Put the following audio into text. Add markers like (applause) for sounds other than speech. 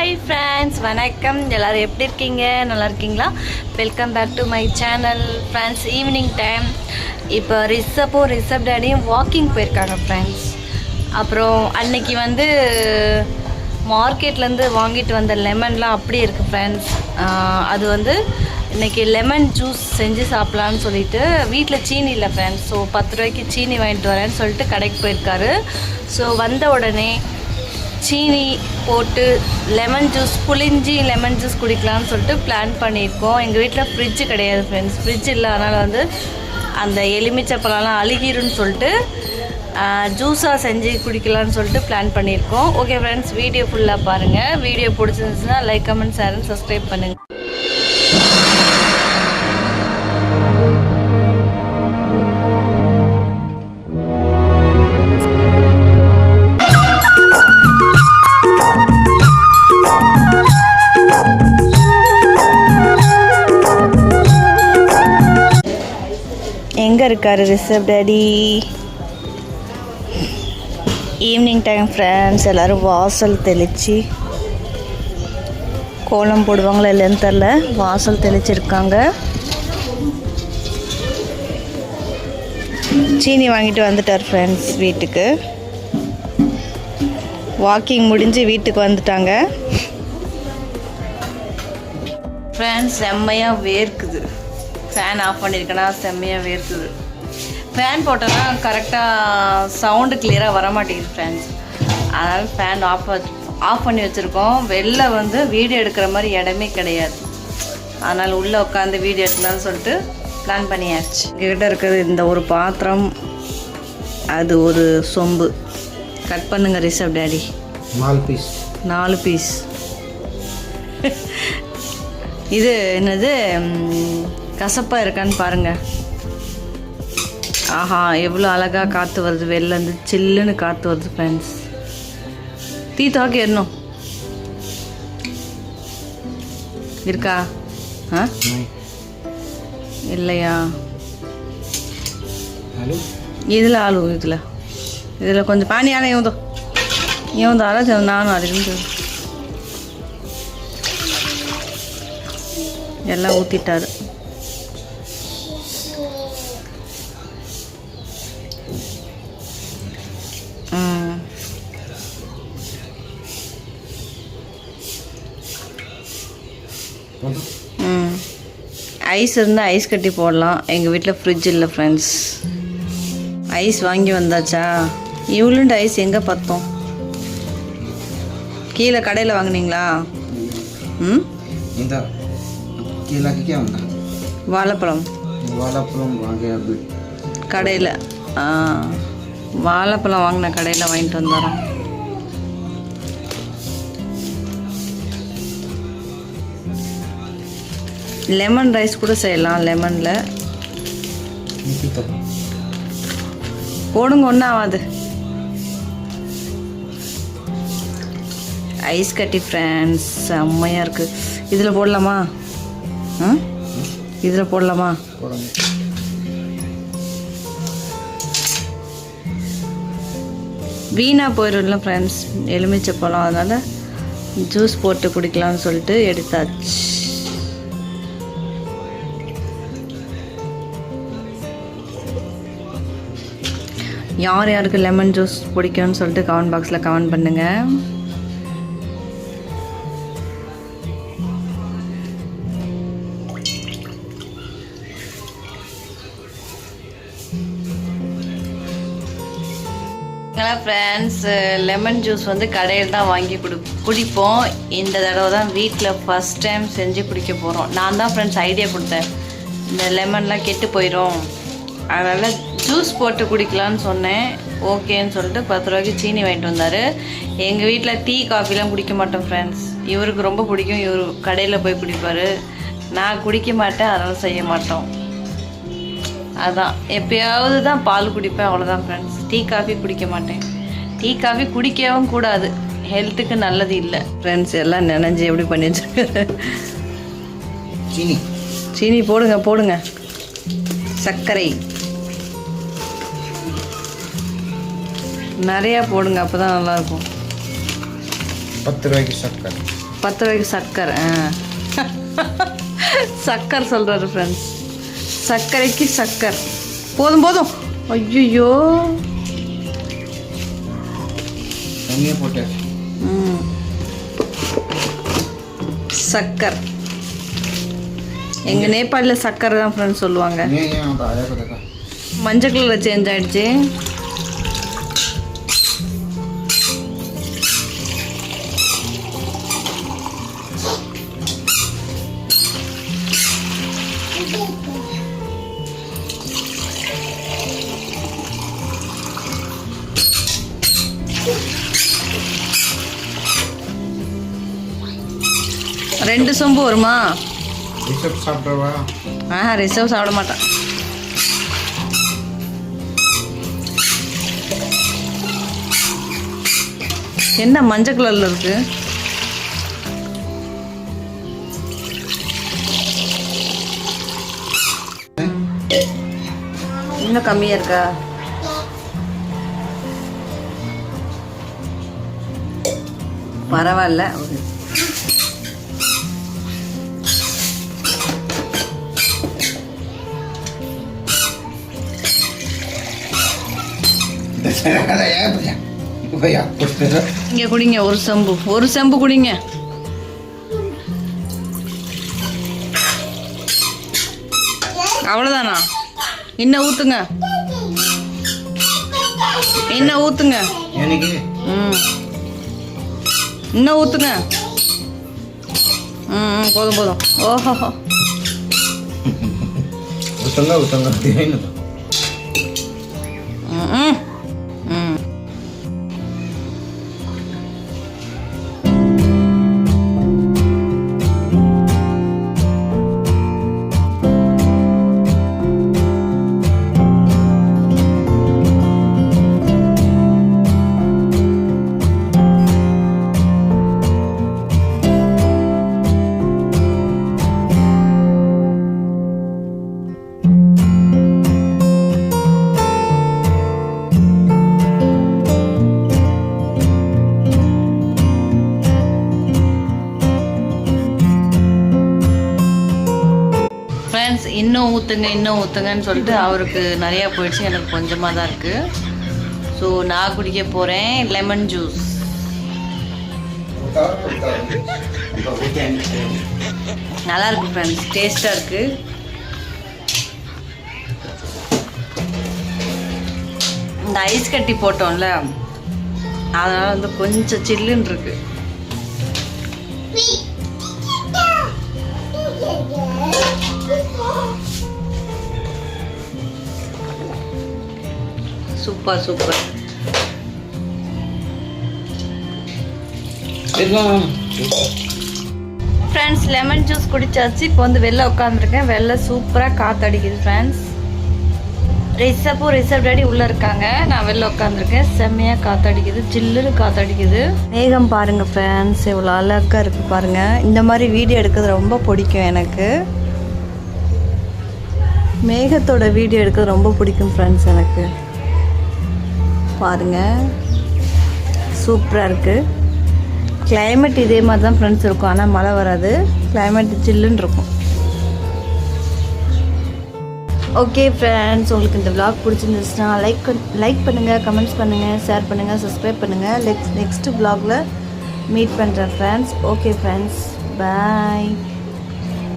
Hi friends வணக்கம். எல்லோரும் எப்படி இருக்கீங்க? நல்லா இருக்கீங்களா? Welcome back to my channel friends evening time இப்போ ரிஷப்பும் ரிஷப் டேடியும் வாக்கிங் போயிருக்காங்க ஃப்ரெண்ட்ஸ் அப்புறம் அன்னைக்கு வந்து மார்க்கெட்லேருந்து வாங்கிட்டு வந்த லெமன்லாம் அப்படி இருக்குது ஃப்ரெண்ட்ஸ் அது வந்து இன்னைக்கு லெமன் ஜூஸ் செஞ்சு சாப்பிட்லான்னு சொல்லிட்டு வீட்டில் சீனி இல்லை ஃப்ரெண்ட்ஸ் ஸோ பத்து ரூபாய்க்கு சீனி வாங்கிட்டு வரேன்னு சொல்லிட்டு கடைக்கு போயிருக்காரு. ஸோ வந்த உடனே சீனி போட்டு லெமன் ஜூஸ் புளிஞ்சி லெமன் ஜூஸ் குடிக்கலாம்னு சொல்லிட்டு பிளான் பண்ணியிருக்கோம். எங்கள் வீட்டில் ஃப்ரிட்ஜு கிடையாது ஃப்ரெண்ட்ஸ் ஃப்ரிட்ஜ் இல்லை அதனால் வந்து அந்த எலுமிச்சை பழம்லாம் அழுகிரும்னு சொல்லிட்டு ஜூஸாக செஞ்சு குடிக்கலாம்னு சொல்லிட்டு பிளான் பண்ணியிருக்கோம். ஓகே ஃப்ரெண்ட்ஸ் வீடியோ ஃபுல்லாக பாருங்கள் வீடியோ பிடிச்சிருந்துச்சுன்னா லைக் கமெண்ட் ஷேர் சப்ஸ்கிரைப் பண்ணுங்கள் எங்கே இருக்காரு Rishabh daddy? Evening time friends எல்லோரும் வாசல் தெளித்து கோலம் போடுவாங்களா இல்லைன்னு தெரில வாசல் தெளிச்சிருக்காங்க. சீனி வாங்கிட்டு வந்துட்டார் ஃப்ரெண்ட்ஸ் வீட்டுக்கு. வாக்கிங் முடிஞ்சு வீட்டுக்கு வந்துட்டாங்க. ஃப்ரெண்ட்ஸ் செம்மையாக வேர்க்குது. ஃபேன் ஆஃப் பண்ணியிருக்கேன்னா செம்மையாக வேர்க்குது. ஃபேன் போட்டோன்னா கரெக்டாக சவுண்டு கிளியராக வர மாட்டேங்குது ஃப்ரெண்ட்ஸ் அதனால் ஃபேன் ஆஃப் ஆஃப் பண்ணி வச்சுருக்கோம். வெளில வந்து வீடியோ எடுக்கிற மாதிரி இடமே கிடையாது. அதனால் உள்ளே உட்காந்து வீடியோ எடுக்கலாம்னு சொல்லிட்டு பிளான் பண்ணியாச்சு. எங்ககிட்ட இருக்கிறது இந்த ஒரு பாத்திரம். அது ஒரு சொம்பு. கட் பண்ணுங்க ரிஷப் டேடி. நாலு பீஸ் நாலு பீஸ் இது என்னது? ம், கசப்பா இருக்கான்னு பாருங்க. ஆஹா எவ்வளோ அழகா காற்று வருது. வெளிலேருந்து சில்லுன்னு காற்று வருது ஃப்ரெண்ட்ஸ் டீ தாக்கி ஏறணும் இருக்கா? ஆ? இல்லையா? இதில் ஆளு இதில். இதில் கொஞ்சம் பானி ஆனா இவந்தோ இவந்தோ அரை நானும் அதுக்கு எல்லாம் ஊற்றிட்டாரு ஐஸ் இருந்தால் ஐஸ் கட்டி போடலாம். எங்கள் வீட்டில் ஃப்ரிட்ஜ் இல்லை ஃப்ரெண்ட்ஸ் ஐஸ் வாங்கி வந்தாச்சா? இவ்வளோண்டு ஐஸ் எங்கே பார்த்தோம் கீழே கடையில் வாங்கினீங்களா? ம்? இந்த கீழே வாழைப்பழம். வாழைப்பழம் வாங்க கடையில். வாழைப்பழம் வாங்கின கடையில் வாங்கிட்டு வந்துடுறோம் லெமன் ரைஸ் கூட செய்யலாம் லெமனில் போடுங்க ஒன்றும் ஆகாது ஐஸ் கட்டி ஃப்ரான்ஸ் செம்மையாக இருக்குது இதில் போடலாமா? ஆ இதில் போடலாமா? வீணாக போயிடும்ல ஃப்ரெண்ட்ஸ் எலுமிச்சை பழம். அதனால் ஜூஸ் போட்டு குடிக்கலாம்னு சொல்லிட்டு எடுத்தாச்சு. யார் யாருக்கு லெமன் ஜூஸ் பிடிக்கும்னு சொல்லிட்டு கமெண்ட் பாக்ஸில் கமெண்ட் பண்ணுங்கள் ஃப்ரெண்ட்ஸ் லெமன் ஜூஸ் வந்து கடையில் தான் வாங்கி குடி குடிப்போம். இந்த தடவை தான் வீட்டில் ஃபஸ்ட் டைம் செஞ்சு குடிக்க போகிறோம் நான் தான் ஃப்ரெண்ட்ஸ் ஐடியா கொடுத்தேன். இந்த லெமன்லாம் கெட்டு போயிடும் அதனால் ஜூஸ் போட்டு குடிக்கலான்னு சொன்னேன். ஓகேன்னு சொல்லிட்டு பத்து ரூபாய்க்கு சீனி வாங்கிட்டு வந்தார். எங்கள் வீட்டில் டீ காஃபிலாம் குடிக்க மாட்டோம் ஃப்ரெண்ட்ஸ் இவருக்கு ரொம்ப பிடிக்கும். இவர் கடையில் போய் குடிப்பார். நான் குடிக்க மாட்டேன் அதனால் செய்ய மாட்டோம். அதான். எப்பயாவது தான் பால் குடிப்பேன் அவ்வளோதான் ஃப்ரெண்ட்ஸ் டீ காஃபி குடிக்க மாட்டேன். டீ காஃபி குடிக்கவும் கூடாது. ஹெல்த்துக்கு நல்லது இல்லை ஃப்ரெண்ட்ஸ் எல்லாம் நினைஞ்சு எப்படி பண்ணி வச்சிருக்காரு चीनी சீனி போடுங்க போடுங்க. சர்க்கரை. நிறையா போடுங்க அப்போ தான் நல்லாயிருக்கும். பத்து ரூபாய்க்கு சக்கரை பத்து ரூபாய்க்கு சர்க்கரை. (laughs) சக்கரை சொல்கிறாரு ஃப்ரெண்ட்ஸ் சர்க்கரைக்கு சக்கர் போதும் போதும். ஐயோ ம். சக்கர் எங்கள் நேபாளில் சக்கரை தான் ஃப்ரெண்ட்ஸ் சொல்லுவாங்க. மஞ்சள் கலரில் சேஞ்ச் ஆயிடுச்சு. ரெண்டு சொம்பு வருமா? ரிசப்ட் சாப்பிட்றவா ஆ ரிசர்வ் சாப்பிட மாட்டேன் என்ன மஞ்சள் கலர்ல இருக்கு? இன்னும் கம்மியா இருக்கா? பரவாயில்ல. ஒரு இங்க குடிங்க ஒரு செம்பு. ஒரு செம்பு குடிங்க. அவ்வளோதானா இன்னும் ஊத்துங்க. இன்னும் ஊத்துங்க. எனக்கு ம். இன்னும் ஊத்துங்க. ம் போதும் போதும். ஓஹோ. தேன்னு ம் ம் ம். இன்னும் ஊற்றுங்க இன்னும் ஊற்றுங்கன்னு சொல்லிட்டு அவருக்கு நிறையா போயிடுச்சு. எனக்கு கொஞ்சமாக தான் இருக்குது ஸோ நான் குடிக்க போகிறேன் லெமன் ஜூஸ் நல்லா இருக்கு ஃப்ரெண்ட்ஸ் டேஸ்ட்டாக இருக்குது இந்த ஐஸ் கட்டி போட்டோம்ல அதனால் வந்து கொஞ்சம் சில்லுன்னு இருக்கு. Super super friends lemon juice குடிச்சாச்சு. இப்போ வந்து வெளில உட்காந்துருக்கேன் வெளில சூப்பராக காத்தடிக்குது ஃப்ரெண்ட்ஸ் ரிசப்பும் ரிசப் டேடி உள்ளே இருக்காங்க. நான் வெளில உட்காந்துருக்கேன் செம்மையாக காத்தடிக்குது. சில்லுன்னு காத்தடிக்குது. மேகம் பாருங்க ஃப்ரெண்ட்ஸ் இவ்வளோ அழகாக இருக்குது பாருங்க. இந்த மாதிரி வீடியோ எடுக்கிறது ரொம்ப பிடிக்கும் எனக்கு. மேகத்தோட வீடியோ எடுக்கிறது ரொம்ப பிடிக்கும் ஃப்ரெண்ட்ஸ் எனக்கு. பாருங்கள் சூப்பராக இருக்குது கிளைமேட் இதே மாதிரி தான் ஃப்ரெண்ட்ஸ் இருக்கும். ஆனால் மழை வராது. கிளைமேட் சில்லுன்னு இருக்கும். ஓகே ஃப்ரெண்ட்ஸ் உங்களுக்கு இந்த விளாக் பிடிச்சிருந்துச்சுன்னா லைக் லைக் பண்ணுங்கள் கமெண்ட்ஸ் பண்ணுங்கள் ஷேர் பண்ணுங்கள் சப்ஸ்கிரைப் பண்ணுங்கள் நெக்ஸ்ட் நெக்ஸ்ட் vlogல மீட் பண்ணுறேன் ஃப்ரெண்ட்ஸ் ஓகே ஃப்ரெண்ட்ஸ் பாய்